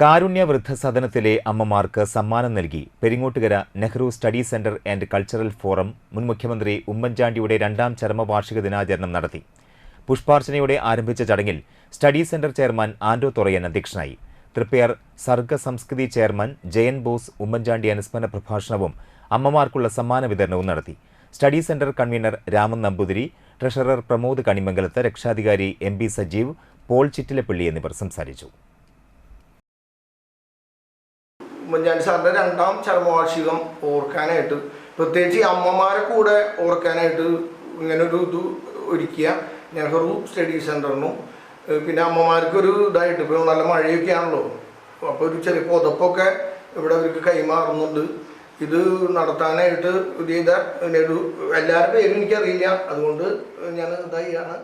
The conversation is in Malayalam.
കാരുണ്യ വൃദ്ധസദനത്തിലെ അമ്മമാർക്ക് സമ്മാനം നൽകി Peringottukara Nehru study centre and cultural forum മുൻ മുഖ്യമന്ത്രി ഉമ്മൻചാണ്ടിയുടെ രണ്ടാം ചരമവാർഷിക ദിനാചരണം നടത്തി. പുഷ്പാർച്ചനയോടെ ആരംഭിച്ച ചടങ്ങിൽ study centre chairman Ando Thorayan അധ്യക്ഷനായി. തൃപ്പയാർ സർഗ സംസ്കൃതി ചെയർമാൻ ജയൻ ബോസ് ഉമ്മൻചാണ്ടി അനുസ്മരണ പ്രഭാഷണവും അമ്മമാർക്കുള്ള സമ്മാന വിതരണവും നടത്തി. Study centre convener Raman Namboothiri treasurer Pramod Kanimangalath രക്ഷാധികാരി എം സജീവ് പോൾ ചിറ്റിലപ്പള്ളി എന്നിവർ സംസാരിച്ചു. ഉമ്മൻചാണ്ടി സാറിന്റെ രണ്ടാം ചരമവാർഷികം ഓർക്കാനായിട്ട്. പ്രത്യേകിച്ച് അമ്മമാരെ കൂടെ ഓർക്കാനായിട്ട് ഇങ്ങനൊരു ഇത് ഒരുക്കിയ നെഹ്റു സ്റ്റഡി സെന്ററിനും പിന്നെ അമ്മമാർക്കൊരു ഇതായിട്ട് ഇപ്പോൾ നല്ല മഴയൊക്കെ ആണല്ലോ. അപ്പോൾ ഒരു ചെറിയ പുതപ്പൊക്കെ ഇവിടെ അവർക്ക് കൈമാറുന്നുണ്ട് ഇത് നടത്താനായിട്ട് ഇത് ചെയ്ത എല്ലാവരുടെ പേരും എനിക്കറിയില്ല. അതുകൊണ്ട് ഞാൻ ഇതായാണ്